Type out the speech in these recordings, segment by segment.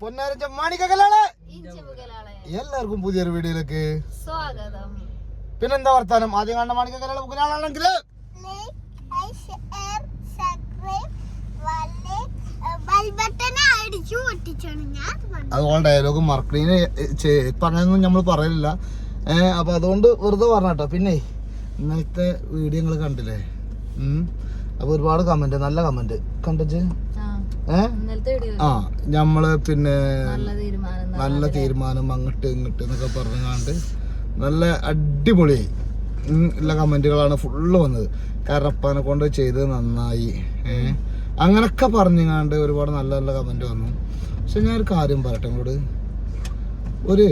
പൊന്നാരഞ്ച എല്ലാവർക്കും പുതിയൊരു വീഡിയോയിലേക്ക് സ്വാഗതം. പിന്നെന്താ വർത്താനം? ആദ്യം കാണുന്ന മാണിക്കലാണ് ബുക്കിനാണെങ്കിൽ ബുക്കിനാളാണെങ്കിൽ അതുകൊണ്ട് ഡയലോഗ് മറക്കണീന് പറഞ്ഞതൊന്നും നമ്മൾ പറയില്ല ഏഹ് അപ്പൊ അതുകൊണ്ട് വെറുതെ പറഞ്ഞട്ടോ. പിന്നെ ഇന്നത്തെ വീഡിയോ നിങ്ങൾ കണ്ടില്ലേ? ഉം. അപ്പൊ ഒരുപാട് കമന്റ് നല്ല കമന്റ് കണ്ടച്ച് ആ നമ്മൾ പിന്നെ നല്ല തീരുമാനം അങ്ങോട്ട് ഇങ്ങോട്ട് എന്നൊക്കെ പറഞ്ഞാണ്ട് നല്ല അടിപൊളി ഉള്ള കമന്റുകളാണ് ഫുള്ള് വന്നത്. കരപ്പാനെ കൊണ്ട് ചെയ്ത് നന്നായി. അങ്ങനൊക്കെ പറഞ്ഞാണ്ട് ഒരുപാട് നല്ല നല്ല കമന്റ് വന്നു. പക്ഷെ ഞാൻ ഒരു കാര്യം പറയട്ടെ ഇങ്ങോട് ഒരു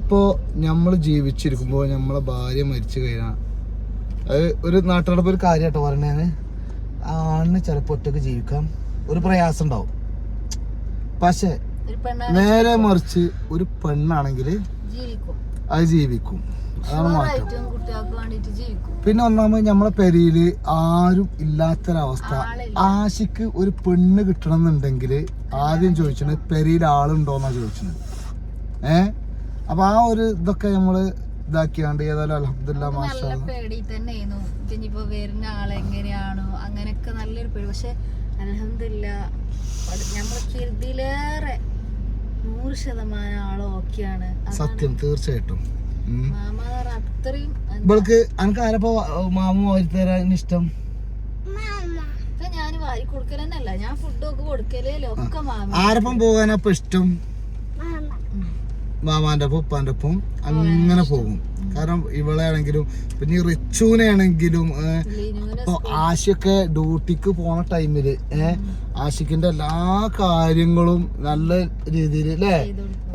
ഇപ്പോ നമ്മൾ ജീവിച്ചിരിക്കുമ്പോൾ നമ്മളെ ഭാര്യ മരിച്ചു കഴിഞ്ഞാൽ അത് ഒരു നാട്ടുകാരുടെ ഒരു കാര്യമായിട്ടോ പറഞ്ഞേ ആണിന് ചിലപ്പോൾ ഒറ്റയ്ക്ക് ജീവിക്കാൻ ഒരു പ്രയാസം ഉണ്ടാവും. പക്ഷേ നേരെ മറിച്ച് ഒരു പെണ്ണാണെങ്കിൽ അത് ജീവിക്കും. അതാണ് മാറ്റം. പിന്നെ ഒന്നാമത് നമ്മളെ പെരിയിൽ ആരും ഇല്ലാത്തൊരവസ്ഥ. ആശിക്ക് ഒരു പെണ്ണ് കിട്ടണം എന്നുണ്ടെങ്കിൽ ആദ്യം ചോദിച്ചത് പെരിയിൽ ആളുണ്ടോന്നാ ചോദിച്ചത്. ഏ? അപ്പൊ ആ ഒരു ഇതൊക്കെ നമ്മൾ ഇതാക്കിയാണ്ട് ഏതായാലും അലഹദില്ല നല്ല മാഷാ. പേടി തന്നെയായിരുന്നു. ഇനിയിപ്പോ വരുന്ന ആളെങ്ങനെയാണോ അങ്ങനെയൊക്കെ നല്ലൊരു പേടി. പക്ഷെ അലഹമില്ല കരുതിയിലേറെ നൂറ് ശതമാനം ആളും ഓക്കെയാണ്. സത്യം തീർച്ചയായിട്ടും. അത്രയും ഇവൾക്ക് ആരപ്പോ മാമ വാരി തരാൻ ഇഷ്ടം? ഞാൻ വാരി കൊടുക്കലെന്നല്ല ഞാൻ ഫുഡ് ഒക്കെ കൊടുക്കലേ ഒക്കെ മാമ ആരപ്പം പോകാനപ്പോ ഇഷ്ടം? മാമാന്റെ ഒപ്പം ഉപ്പാന്റെ ഒപ്പം അങ്ങനെ പോകും. കാരണം ഇവളെ ആണെങ്കിലും പിന്നെ റിച്ചുവിനെ ആണെങ്കിലും ആശയൊക്കെ ഡ്യൂട്ടിക്ക് പോണ ടൈമിൽ ഏഹ് എല്ലാ കാര്യങ്ങളും നല്ല രീതിയിൽ അല്ലേ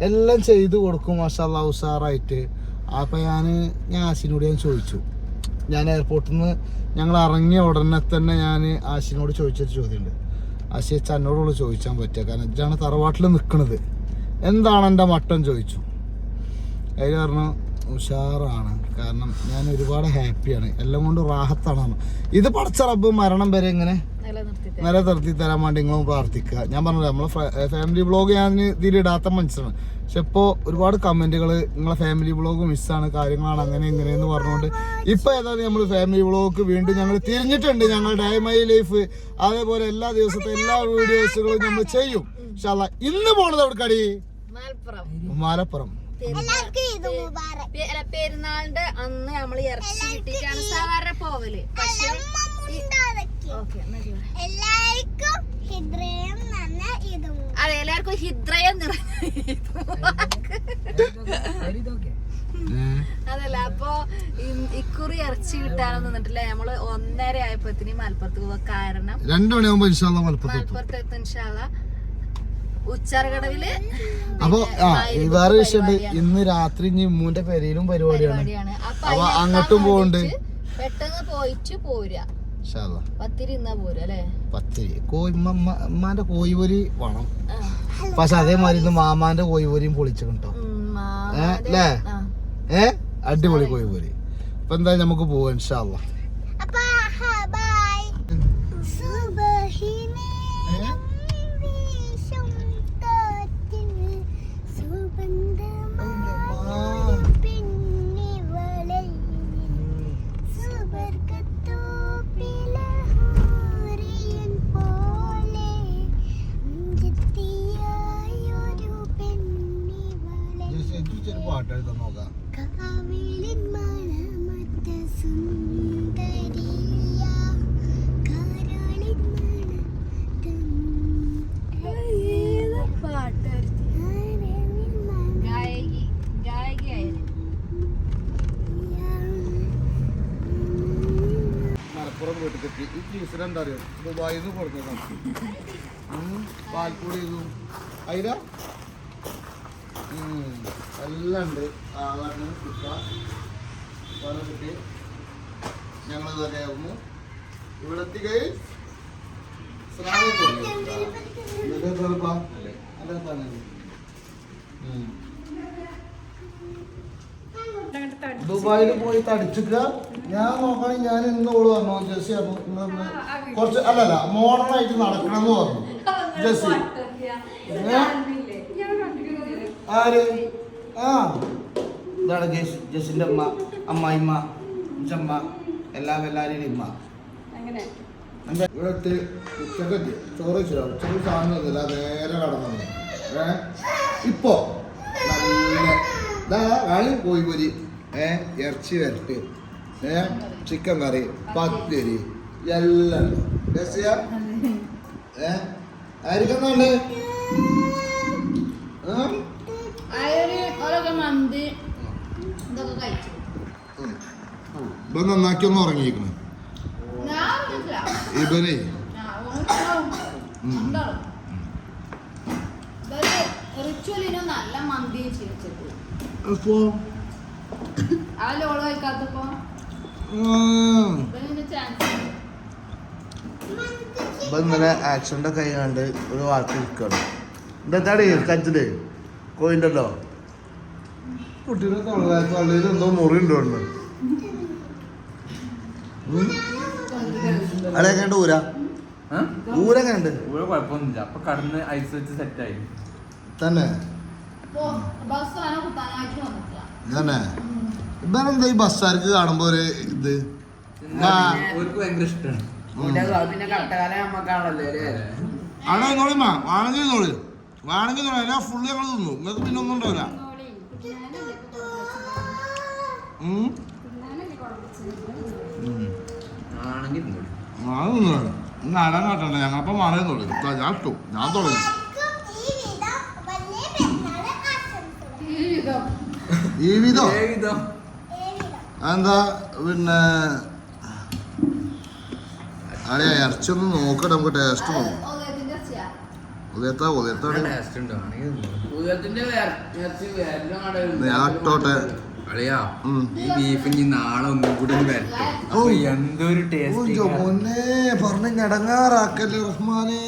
എല്ലാം ചെയ്തു കൊടുക്കും മാഷാല്ല ഉഷാറായിട്ട്. അപ്പൊ ഞാൻ ഞാൻ ആശിനോട് ഞാൻ ചോദിച്ചു. ഞാൻ എയർപോർട്ടിൽ നിന്ന് ഞങ്ങൾ ഇറങ്ങിയ ഉടനെ തന്നെ ഞാൻ ആശിനോട് ചോദിച്ചൊരു ചോദ്യമുണ്ട്. ആശി വെച്ചാൽ എന്നോടുള്ള ചോദിച്ചാൻ പറ്റുക. കാരണം ഇതാണ് തറവാട്ടിൽ നിൽക്കുന്നത് എന്താണ് എന്റെ മട്ടൻ ചോദിച്ചു. അതിൽ പറഞ്ഞു ഉഷാറാണ്. കാരണം ഞാൻ ഒരുപാട് ഹാപ്പിയാണ്. എല്ലാം കൊണ്ട് റാഹത്താണ്. ഇത് പഠിച്ച റബ്ബ് മരണം വരെ ഇങ്ങനെ നിലനിർത്തി തരും. നില നിർത്തി തരാൻ വേണ്ടി നിങ്ങളും പ്രാർത്ഥിക്കുക. ഞാൻ പറഞ്ഞത് നമ്മളെ ഫാമിലി ബ്ലോഗ് ഞാൻ ഇതിലിടാത്ത മനുഷ്യനാണ്. മനസ്സിലാണ് പക്ഷെ ഇപ്പോൾ ഒരുപാട് കമന്റുകൾ നിങ്ങളെ ഫാമിലി വ്ളോഗ് മിസ്സാണ് കാര്യങ്ങളാണ് അങ്ങനെ ഇങ്ങനെ എന്ന് പറഞ്ഞുകൊണ്ട് ഇപ്പോൾ ഏതായാലും നമ്മൾ ഫാമിലി ബ്ലോഗ് വീണ്ടും ഞങ്ങൾ തിരിഞ്ഞിട്ടുണ്ട് ഞങ്ങൾ ഡേ മൈ ലൈഫ് അതേപോലെ എല്ലാ ദിവസത്തെ എല്ലാ വീഡിയോസുകളും നമ്മൾ ചെയ്യും. പക്ഷെ ഇന്ന് പോണത് എവിടെക്കടി? മലപ്പുറം. പെരുന്നാളിന്റെ അന്ന് നമ്മൾ ഇറച്ചി കിട്ടിയിട്ടാണ് സാധാരണ പോവൽ. പക്ഷെ എല്ലാവർക്കും അതെ എല്ലാവർക്കും ഹിദ്രയം. അതല്ല അപ്പൊ ഇ- ഇക്കുറി ഇറച്ചി കിട്ടാനൊന്നും നിന്നിട്ടില്ല. നമ്മൾ ഒന്നര ആയപ്പോത്തിന് മലപ്പുറത്ത് പോവാ. കാരണം രണ്ടു മണിയാകുമ്പോ ഇൻഷാല്ല മലപ്പുറത്ത് എത്തും. മലപ്പുറത്ത് എത്തുന്ന ഉച്ചാറകടവിൽ അപ്പൊ ആ ഈ വേറെ വിഷയമുണ്ട് ഇന്ന് രാത്രി ഇനി ഇമ്മൂന്റെ പെരയിലും പരിപാടിയാണ്. പരിപാടിയാണ്. അപ്പൊ അപ്പൊ അതിനെത്താൻ അങ്ങോട്ടും പോകണ്ട് വേണ്ടിയിട്ട് പെട്ടെന്ന് പോയിട്ട് പോരാ. അല്ലേ? പത്തിരി. ഉമ്മ- ഉമ്മാന്റെ കോഴിപൊരി വേണം. പക്ഷെ അതേമാതിരി ഇന്ന് മാമാന്റെ കോഴിപൊരിയും പൊളിച്ചു കേട്ടോ ഉം, ഏ, മാമാന്റെ- ല്ലേ? ഏ? അടിപൊളി കോഴിപൊരി. അപ്പൊ എന്തായാലും നമുക്ക് പോവാം ഇൻഷാല്ല ടീച്ചർ എന്താ അറിയോ? ദുബായിൽ നിന്ന് കൊടുത്തതാണ് പാൽപ്പൊടി ഇതും. അതില എല്ലാം ഉണ്ട്. ആളാണ് കുട്ട വേറെ കുട്ടി ഞങ്ങൾ ഇതൊക്കെ ആയിരുന്നു ഇവിടെ എത്തിക്കൈ ദുബായിൽ പോയി തടിച്ചിക്ക ഞാൻ നോക്കുകയാണെങ്കിൽ ഞാൻ ഇന്ന് ഓൾ പറഞ്ഞു ജെസ്സി കുറച്ച് അല്ലല്ല മോഡേൺ ആയിട്ട് നടക്കണം എന്ന് പറഞ്ഞു ജെസ്സി? ആര്? ആ. ഇതാണ് ജസ് ജസിന്റെ അമ്മ അമ്മായിമ്മ ഉച്ചമ്മ എല്ലാം എല്ലാവരുടെയും ഇമ്മ ഇവിടെ എത്തി ഉച്ചക്കെത്തി ചോറ് വെച്ചില്ല ഉച്ചയ്ക്ക് സാധനം നേരെ കടന്നു ഏ? ഇപ്പോ? ഇതാ പോയി കോഴിപ്പൊരി ഏഹ് ഇറച്ചി വരട്ട്. ഏ ചിക്കൻ കറി പത്തിരി എല്ലാം. ഉണ്ട് രസിയ? ഏ ആയിരിക്കുന്നുണ്ട് അയൊരു മന്തി ഇതൊക്കെ കഴിച്ചു. ഇപ്പൊ നന്നാക്കി ഒന്ന് ഉറങ്ങിയിരിക്കണം. ഇവനെ? നല്ല മന്തി ചിരിച്ചത് ഇപ്പോ ഇപ്പൊ ഇന്നലെ ആക്സിഡന്റ് കൈ കണ്ട് ഒരു വാക്ക് ഇരിക്കണം. എന്താടി കച്ചിൽ കോയിണ്ടല്ലോ കുട്ടീനെ തൊള്ളായി എന്തോ മുറി ഉണ്ടോ അവിടെ കണ്ട് ഊര? ഊര കണ്ട് ഇവിടെ കുഴപ്പമൊന്നുമില്ല. അപ്പൊ കടന്ന് ഐസ് വെച്ച് സെറ്റായി തന്നെ? ഇപ്പൊ ബസ് ആന കുത്താനായിട്ട് വന്നിട്ടില്ല തന്നെ ഇവനെന്താ ഈ ബസ്സാർക്ക് കാണുമ്പോ ഒരു ഇത്? അവിടെ നോളിമ്മ വാണെങ്കിൽ നോളി വാണെങ്കിൽ നോളി എല്ലാം ഫുള്ള് ഞങ്ങൾ തിന്നു. നിങ്ങൾക്ക് പിന്നെ ഒന്നും ഉണ്ടാവില്ല. കാട്ടണ്ട. ഞങ്ങളപ്പം മണയിൽ തൊള്ളി ഞാൻ ഇട്ടു. ഞാൻ തുടങ്ങി. വിധം എന്താ പിന്നെ അതെ ഇറച്ചി ഒന്ന് നോക്കട്ടെ നമുക്ക് ടേസ്റ്റ് നോക്കാം. ഉദയത്താ ഉദയത്താണ്. അളിയാ. ഈ നാളെ ഒന്നും കൂടി വരട്ടെ. എന്തൊരു ടേസ്റ്റ് പറഞ്ഞ ഞടങ്ങാറാക്കല്ലേ റഹ്മാനെ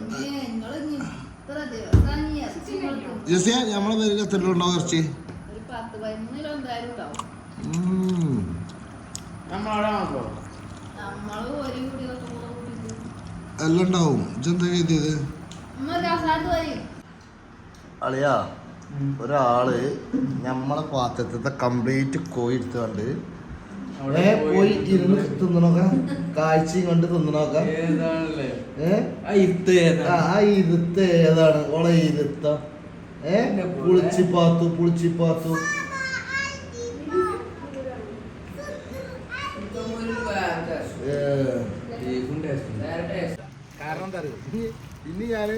ജസിയ നമ്മളെ പേരിൽ എത്ര ഉണ്ടാവും ഇറച്ചി ഒരു പത്ത് പതിമൂന്ന് കിലോ എന്തായാലും ഉണ്ടാവും ഉം. നമ്മളവിടെ നോക്കോ നമ്മൾ ഒരു കൂടി നമ്മളെ കൂടെ കൂട്ടിയിട്ട് എല്ലാം ഉണ്ടാവും. ഇജെന്താ എഴുതിയത് അളിയാ ഒരാൾ നമ്മളെ പാത്രത്തെ കംപ്ലീറ്റ് കോഴി എടുത്തുകൊണ്ട് അവിടെ പോയി ഇരുന്ന് തിന്നണോക്ക? കാഴ്ചയും കണ്ട് തിന്നണോക്ക? ഏ? ആ ഇരുത്ത് ഏതാണ്? ഓളെ ഇരുത്ത. ഏ? പാത്തു പുളിച്ചു പാത്തു കാരണം എന്താ അറിയോ? ഇനി- ഞാൻ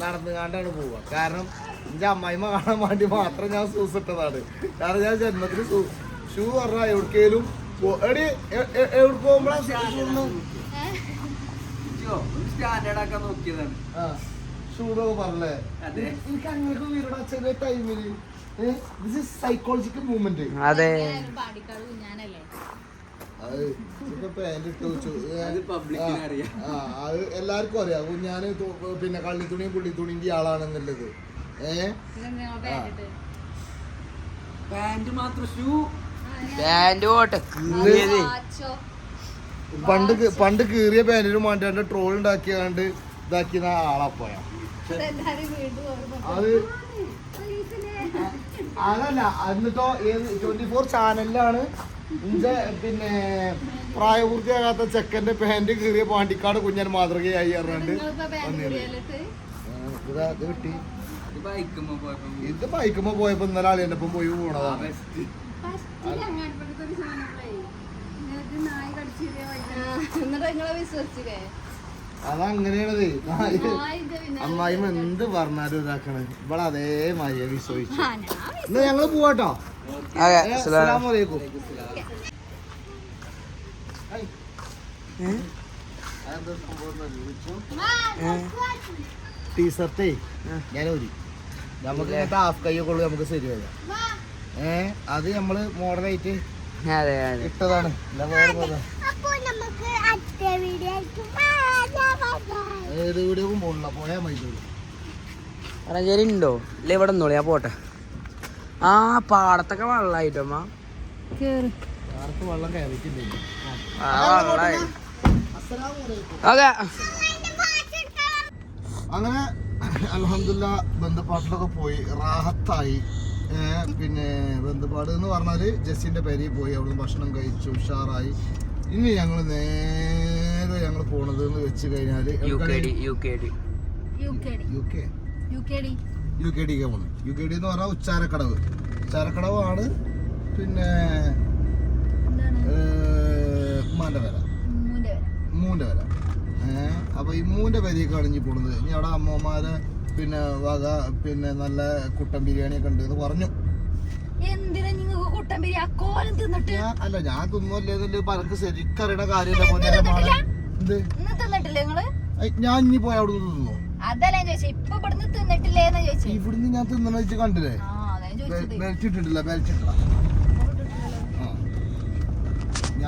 നടന്നുകാണ്ടാണ് പോവുക. കാരണം എന്റെ അമ്മായിമ്മ കാണാൻ വേണ്ടി മാത്രം ഞാൻ ഷൂസ് ഇട്ടതാണ്. കാരണം ഞാൻ ജന്മത്തിൽ ഷൂ പറഞ്ഞാൽ എവിടേക്കേലും എടി എവിടെ പോകുമ്പോഴാണ് സ്റ്റാൻഡേർഡ് ആക്കാൻ നോക്കിയതാണ്. ഷൂ എന്നൊക്കെ പറഞ്ഞേ അതെ. എനിക്ക് അങ്ങനെ വീടാ ചെറിയ ടൈമിൽ സൈക്കോളജിക്കൽ മൂവ്മെന്റ് അതെ. അത് ഇപ്പൊ പാന്റ് ഇട്ട് വെച്ചു. അത് പബ്ലിക്കിന് അറിയാം. ആ അത് എല്ലാവർക്കും അറിയാം. ഞാൻ പിന്നെ കള്ളിത്തുണിയും പുള്ളിത്തുണിന്റെ ആളാണെന്നുള്ളത്. ഏഹ് പാന്റ് മാത്രം ഷൂ. പാന്റ് പോട്ടെ. കീറിയത്. പണ്ട് പണ്ട് കീറിയ പാന്റിനും മാറ്റാണ്ട് ട്രോൾ ഉണ്ടാക്കിയാണ്ട് ഇതാക്കിയ ആളാ പോയ. അത് അതല്ല എന്നിട്ടോ ഏത് ട്വന്റി ഫോർ ചാനലിലാണ് ഇന്റെ പിന്നെ പ്രായപൂർത്തിയാകാത്ത ചെക്കന്റെ പാന്റ് കീറിയ പാണ്ടിക്കാട് കുഞ്ഞൻ മാതൃകയായി പറഞ്ഞാണ്ട് ഇതാ ഇത് കിട്ടി. ഇത് ബൈക്കുമ്പോ പോയപ്പോ ഇത് ബൈക്കുമ്പോ പോയപ്പോ ഇന്നലെ ആളിന്റെ ഒപ്പം പോയി പോണതാണ് എന്നിട്ട് നിങ്ങളെ വിശ്വസിച്ചില്ലേ? അതങ്ങനെയാണത്. അമ്മായിമ്മ എന്ത് പറഞ്ഞാലും ഇതാക്കണേ. ഇവിടെ അതേമാതിരി വിശ്വസിച്ചു ആ, ഞാൻ എന്നാ ഞങ്ങൾ പോവാട്ടോ. അസ്സലാമലൈക്കും? ടീഷർട്ടേ ഞാൻ ഒരു നമുക്ക് ഇങ്ങനത്തെ ഹാഫ് കൈയൊക്കെ ഉള്ളു നമുക്ക് ശരിയായ ഏഹ് അത് നമ്മൾ മോഡലായിട്ട് അതെ അതെ. ഇട്ടതാണ്. എന്താ വേറെ പോലെ അപ്പോൾ നമുക്ക് അടുത്ത വീഡിയോ ആയിട്ട് കാണാം. ഏത് വീഡിയോക്കും പോകണില്ല പോയാൽ മതി പറഞ്ഞാൽ ഉണ്ടോ ഇല്ല ഇവിടെ നിന്നോളി ഞാൻ പോട്ടെ. ആ പാടത്തൊക്കെ വെള്ളമായിട്ടമ്മ കേറ്. ആർക്ക് വെള്ളം കയറിയിട്ടില്ല? ആ വെള്ളമായി ഓക്കെ. അങ്ങനെ അലഹമില്ല ബന്ധുപ്പാട്ടിലൊക്കെ പോയി റാഹത്തായി. പിന്നെ ബന്ധുപ്പാട് എന്ന് പറഞ്ഞാൽ ജസ്സിന്റെ പേരിൽ പോയി അവിടെ ഭക്ഷണം കഴിച്ചു ഉഷാറായി. ഇനി ഞങ്ങൾ നേരെ ഞങ്ങൾ പോണത് എന്ന് വെച്ച് കഴിഞ്ഞാൽ U K D U K D. U K D. U K. U K D. U K ഡിക്ക് പോണത്. യു കെ ഡി എന്ന് പറഞ്ഞാൽ ഉച്ചാരക്കടവ്. ഉച്ചാരക്കടവ് ആണ് പിന്നെ മൂന്റെ വര ഇമ്മൂന്റെ വില ഏഹ് അപ്പൊ ഇമ്മൂന്റെ വിലയൊക്കെ ഇനി പോണത്. ഇനി അവിടെ അമ്മമാരെ പിന്നെ വക പിന്നെ നല്ല കുട്ടൻ ബിരിയാണി ഒക്കെ ഉണ്ട് എന്ന് പറഞ്ഞു. എന്തിനാ നിങ്ങൾക്ക് കുട്ടൻ ബിരി അക്കോലം തിന്നിട്ട്. അല്ല ഞാൻ തിന്നല്ലേ പലർക്ക് ശരിക്കറിയണ കാര്യമല്ല ഞാൻ ഇനി പോയി അവിടെ തിന്നോ? അതല്ല ഞാൻ ചോദിച്ചത് ഇപ്പൊ ഇവിടുന്ന് തിന്നിട്ടില്ലേന്ന് ചോദിച്ചേ. ഇവിടുന്ന് ഞാൻ തിന്നണ വെച്ച് കണ്ടില്ലേ? ആ അതാ ഞാൻ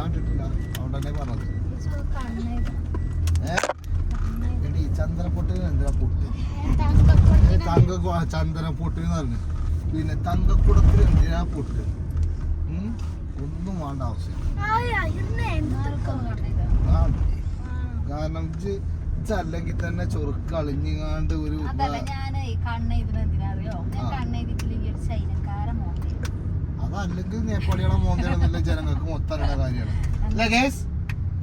ഇട്ടിട്ടില്ല അവിടെ തന്നെ പറഞ്ഞത് എടി ചന്ദ്രപ്പൊട്ടിന് എന്തിനാ പൊട്ട്. തങ്ക പറഞ്ഞു. പിന്നെ തങ്കക്കുടത്തിൽ എന്തിനാ പൊട്ട്? ഒന്നും വേണ്ട ആവശ്യം ആയാ, ഇന്ന് എന്നാർക്കൊന്ന് കണ്ണേത്. ആ, കാരണം ഇജ്ജല്ലെങ്കിൽ തന്നെ ചൊറുക്ക് അളിഞ്ഞാണ്ട് ഒരു അതല്ലെങ്കിൽ നേപ്പാളികളെ മോന്തയാണെന്നില്ല ജനങ്ങൾക്ക് മൊത്തം അറിയുന്ന കാര്യമാണ്. അല്ലേ കേസ്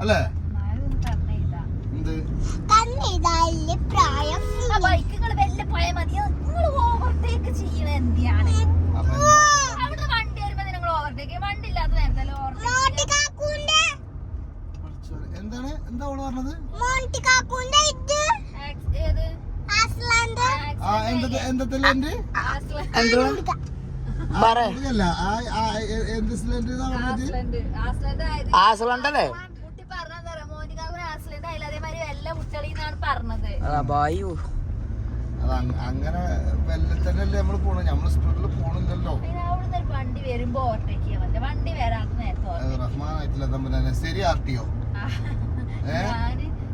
അല്ലേ? എന്ത്? പ്രായം? ആ ബൈക്ക് നിങ്ങൾ വെല്ല പോയാൽ മതി നിങ്ങൾ ഓവർടേക്ക് ചെയ്യണ എന്തിനാണ് അപ്പൊ അവിടെ വണ്ടി വരുമ്പോ നിങ്ങൾ ഓവർടേക്ക് വണ്ടി ഇല്ലാത്ത നേരത്തല്ലേ മോണ്ടി ഓവർടേക്ക് കാക്കൂന്റെ പഠിച്ചോനെ. എന്താണ് എന്താ അവൾ പറഞ്ഞത് മോണ്ടി കാക്കൂന്റെ ഇത് ഏത് ആസ്ലാണ്ട് ആ എന്തത് എന്തത്തില്ല എന്റെ എന്തുവാ പറ അല്ല എന്ത് സിലിണ്ടർ പറഞ്ഞത് ആസ്ലൻഡ് ആസ്ലൻഡ് ആയത് ആസലുണ്ടല്ലേ കുട്ടി പറഞ്ഞാ മോനിക്കാവിന് ആസ്ലൻഡ് ആയില്ല അതേമാതിരി വല്ല കുട്ടളിന്നാണ് പറഞ്ഞത് അതാ ബായു അത് അങ്- അങ്ങനെ വെല്ല തന്നെയല്ലേ നമ്മൾ പോണത്. നമ്മൾ സ്പീഡിൽ പോണില്ലല്ലോ. വണ്ടി വരുമ്പോ വണ്ടി അത് റഹ്മാനായിട്ടില്ല തമ്മിൽ ശരി ആർ ടി ഒ ഏഹ്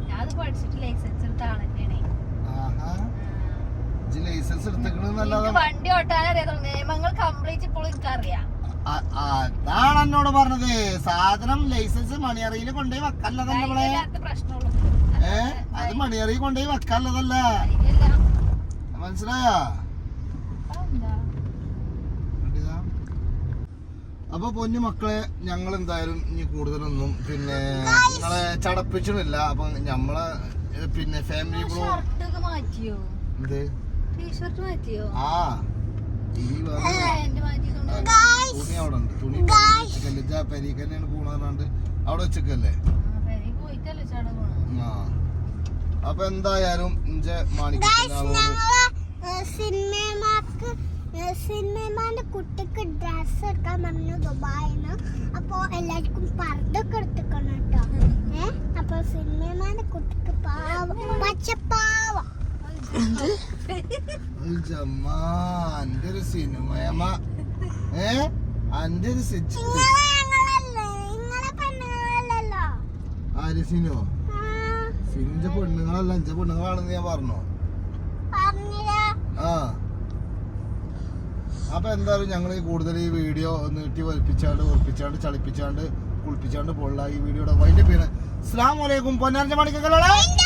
ഞാൻ പഠിച്ചിട്ട് ലൈസൻസ് എടുത്ത ആളെന്നെയാണേ ആഹാ. ലൈസൻസ് എടുത്തേക്കണെന്നല്ലാതെ വണ്ടി ഓട്ടാൻ അറിയാം നിയമങ്ങൾ കംപ്ലീറ്റ് ഇപ്പോൾ എനിക്ക് അറിയാം അതാണ് എന്നോട് പറഞ്ഞത്. സാധനം ലൈസൻസ് മണിയറിയിൽ കൊണ്ടുപോയി വെക്കല്ലതല്ല നമ്മളെ ഏ? അത് മണിയറിയിൽ കൊണ്ടുപോയി വെക്കല്ലതല്ല. മനസ്സിലായോ? അപ്പൊ പൊന്നു മക്കളെ ഞങ്ങൾ എന്തായാലും ഇനി കൂടുതലൊന്നും പിന്നെ നിങ്ങളെ ചടപ്പിച്ചിട്ടില്ല. അപ്പൊ ഞമ്മളെ പിന്നെ ഫാമിലി ബ്ലോ എന്ത്? ടീഷർട്ട് മാറ്റിയോ? ആ തുണി അവിടെ ഉണ്ട്. തുണി വെച്ചിക്കല്ലേ? പെരീക്കന്നെയാണ് പോണാണ്ട് അവിടെ വെച്ചിക്കല്ലേ? ആ അപ്പൊ എന്തായാലും ഇഞ്ചെ മാണിക്കത്തിനാവോട് ഞങ്ങൾ സിനിമമാക്ക് സിനിമമാന്റെ കുട്ടിക്ക് ഡ്രസ് എടുക്കാൻ പറഞ്ഞു ദുബായിന്ന്. അപ്പൊ എല്ലാവർക്കും പർദ്ദൊക്കെ എടുത്തിക്കണം കേട്ടോ. ഏഹ് അപ്പൊ സിനിമമാന്റെ കുട്ടിക്ക് പാവ പച്ചപ്പാവ. അന്റെ ഒരു സിനിമയമ്മ ഏ? അന്റെ ഒരു ആര് സിനോ? സിനിന്റെ പെണ്ണുങ്ങളല്ല. അഞ്ച പെണ്ണുങ്ങളാണെന്ന് ഞാൻ പറഞ്ഞോ? ആ. അപ്പൊ എന്തായാലും ഞങ്ങൾ കൂടുതൽ ഈ വീഡിയോ നീട്ടി വലിപ്പിച്ചാണ്ട് ഉറപ്പിച്ചാണ്ട് ചളിപ്പിച്ചാണ്ട് കുളിപ്പിച്ചാണ്ട് പോലുള്ള ഈ വീഡിയോയുടെ വൈൻഡപ്പ് ചെയ്യണം. അസ്ലാം വലൈക്കും പൊന്നാരഞ്ച മണിക്കുള്ള എന്റെ